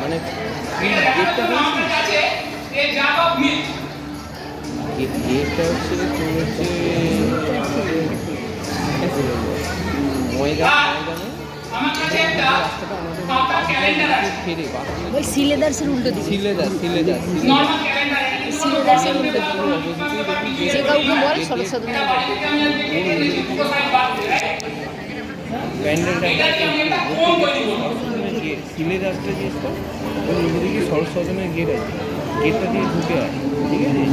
মানে গেটটা হয়েছে গেটটা হচ্ছে তোর হচ্ছে সিলেদার্সের উল্টো সিলেদার সিলেদার সিলেদার্সের যে কাউকে বল সরস্বতী প্যান্ডেলটা সিলের আসতে জিনিসটা ওদিকে সরস্বতমের গেট আছে গেটটা দিয়ে ঢুকে ঠিক আছে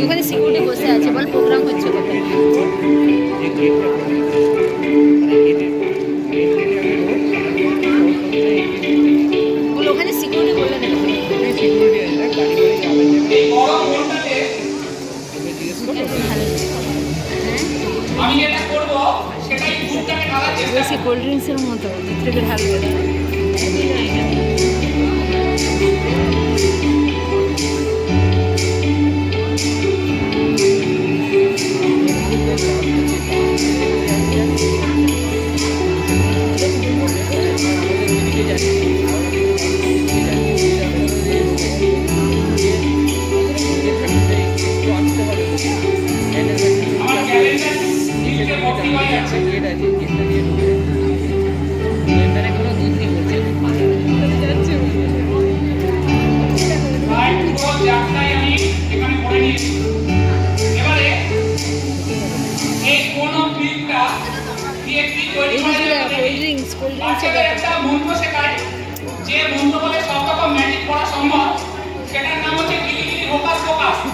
ওখানে সিকিউরিটি বসে আছে প্রোগ্রাম হচ্ছে যে আমি এটা ese cold drink se lo montó, triple hardware.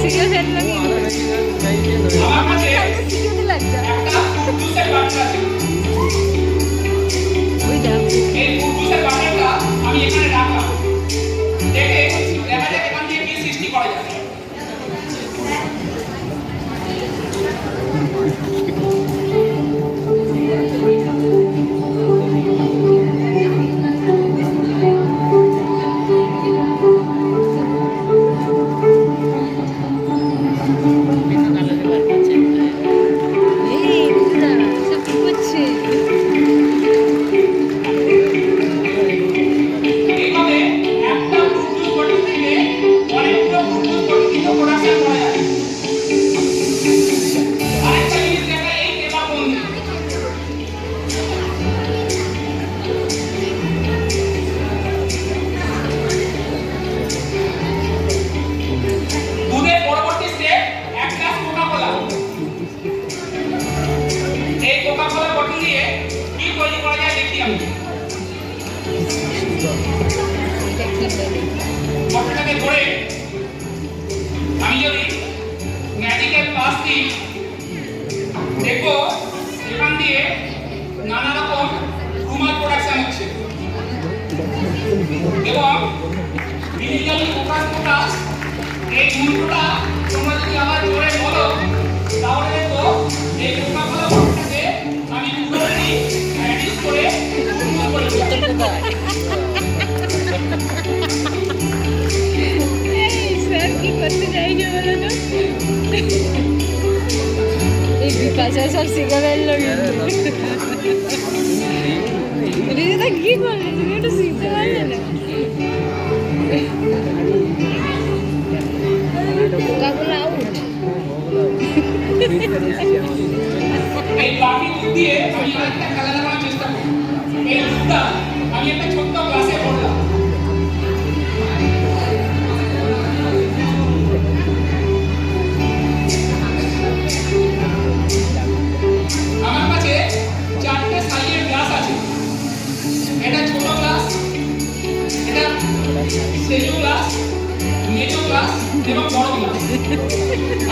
serious লাগছে এই মূল্যটা তোমরা যদি আমার জোরে বলো তাহলে তো এই কোকাকোলা বটটাকে আমি পুরোপুরি অ্যাডিস করে পূর্ণ করে স্যার কি করতে চাইছে বলো তো? এই বিপাশা সব শিখে ফেলল কিন্তু রিজিতা কি করলে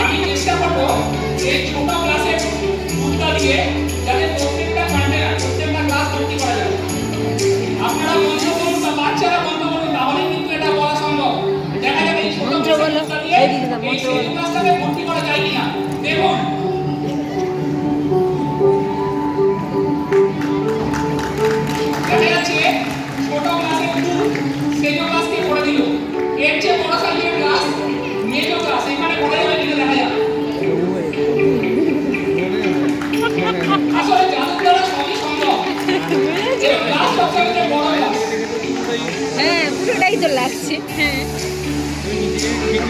আমি চেষ্টা করব এই ছোট গ্লাসে দুধটা দিয়ে যাতে প্রত্যেকটা প্রত্যেকটা গ্লাস ভর্তি করা যাবে আপনারা বন্ধ বাচ্চারা বন্ধ করুন তাহলে কিন্তু এটা বলা। সম্ভব ভর্তি করা যায় লাগছে। হ্যাঁ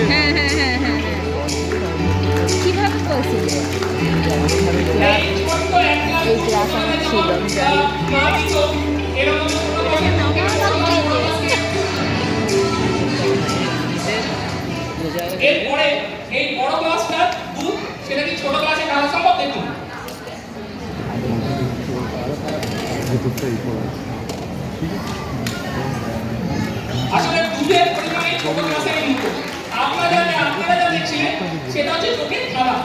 হ্যাঁ হ্যাঁ হ্যাঁ হ্যাঁ কীভাবে এই বড় সেটা কি ছোট ক্লাসে ঢালা সম্ভব? দেখুন। আসলে দুধের পরিমাণ ছোট ক্লাসের মতো আপনারা যা আপনারা যা দেখছেন সেটা হচ্ছে চোখের খেলা।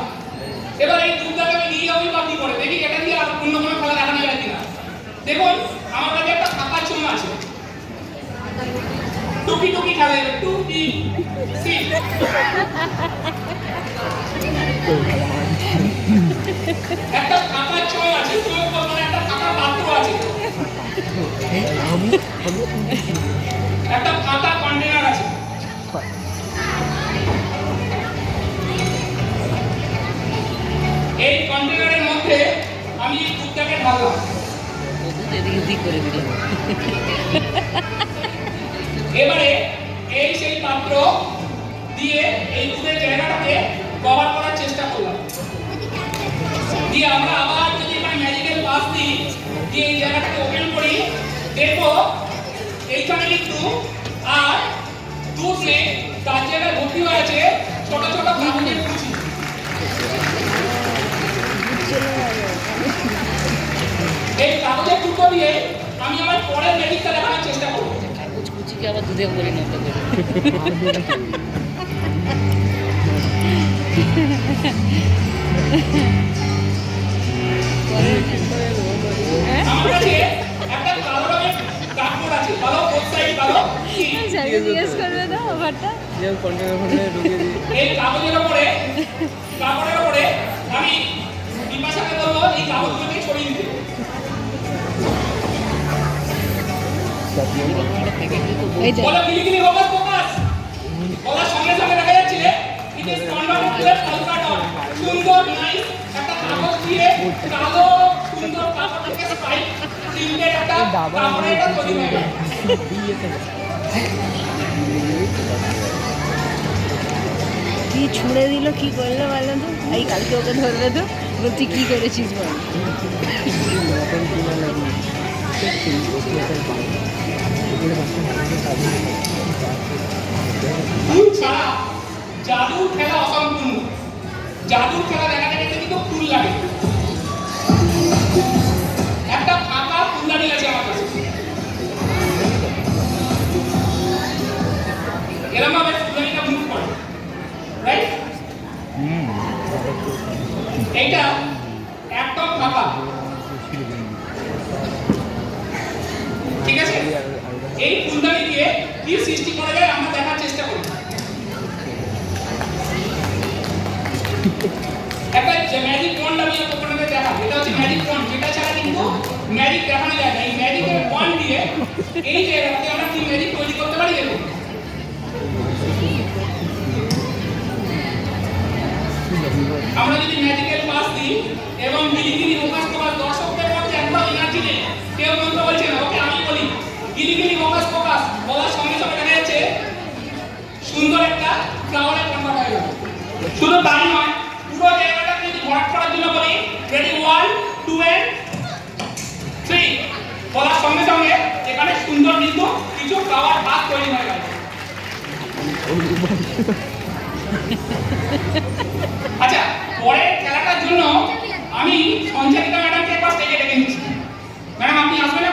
এবার এই দুধটাকে আমি নিয়ে যাব বাকি করে? দেখি এটা দিয়ে আর অন্য কোনো খেলা দেখানো যায় কিনা। দেখুন, আমার কাছে একটা ফাঁকা চুম আছে। টুকি টুকি খেলা টুকি একটা ফাঁকা চোখ আছে চোখ মানে একটা ফাঁকা পাত্র আছে। আমি এই দুধটাকে ঢাললাম এদিকে দিক করে দিল এবারে এই সেই পাত্র দিয়ে এই দুধের জায়গাটাকে কভার করার চেষ্টা করলাম। দিয়ে আমরা আবার যদি এখানে ম্যাজিক্যাল পাস দিই দিয়ে এই জায়গাটাকে ওপেন করি দেখব এইখানে কিন্তু আর দুধ নেই তার জায়গায় ভর্তি হয়ে আছে ছোট ছোট কাগজের কুচি। এই কাগজের টুকরো দিয়ে আমি আমার পরের ম্যাজিকটা দেখানোর চেষ্টা করব? কাগজ কুচিকে আবার দুধে পরিণত করে আমার কাছে একটা কালো রঙের কাপড় আছে কালো বোথ কালো স্যারকে জিজ্ঞেস করবে তো ওভারটা যে কন্টেনার ফন্টেনার এই কাগজের ওপরে সুন্দর নাইস একটা কাগজ দিয়ে কালো সুন্দর কাপড়টাকে স্পাইক প্রিন্টেড একটা কাপড়ের একটা তৈরি হয়ে গেল কি ছুঁড়ে দিল কি করল বলো তো? এই কালকে ওকে ধরবে তো। বলছি কি করেছিস বল? ফুল ছাড়া জাদুর খেলা অসম্পূর্ণ। জাদুর খেলা দেখাতে গেলে কিন্তু ফুল লাগে। একটা ফাঁকা ফুলদানি আছে আমার কাছে। এরকম ভাবে ফুলদানিটা মুভ করে। রাইট এইটা একদম ফাঁকা। হচ্ছে ম্যাজিক ওয়ান্ড যেটা ছাড়া কিন্তু ম্যাজিক দেখানো যায় না। এই ম্যাজিকের ওয়ান্ড দিয়ে এই জায়গাতে আমরা কি ম্যাজিক তৈরি করতে পারি দেখুন। আমরা যদি ম্যাজিক্যাল পাস দিই এবং গিলিগিলি ফোকাস ফোকাস দর্শকদের মধ্যে একবার এনার্জি নেই কেউ মন্ত্র বলছে না, ওকে আমি বলি গিলিগিলি ফোকাস ফোকাস বলার সঙ্গে সঙ্গে দেখা যাচ্ছে সুন্দর একটা ফ্লাওয়ারে কনভার্ট হয়ে গেল। শুধু তাই নয় পুরো জায়গাটা যদি ভরাট করার জন্য বলি ready one two and three বলার সঙ্গে সঙ্গে এখানে সুন্দর কিন্তু কিছু ফ্লাওয়ার ভাত তৈরি হয়ে গেল আচ্ছা পরের খেলাটার জন্য আমি সঞ্চারিকা ম্যাডামকে একবার স্টেজে ডেকে নিচ্ছি। ম্যাডাম, আপনি আসবেন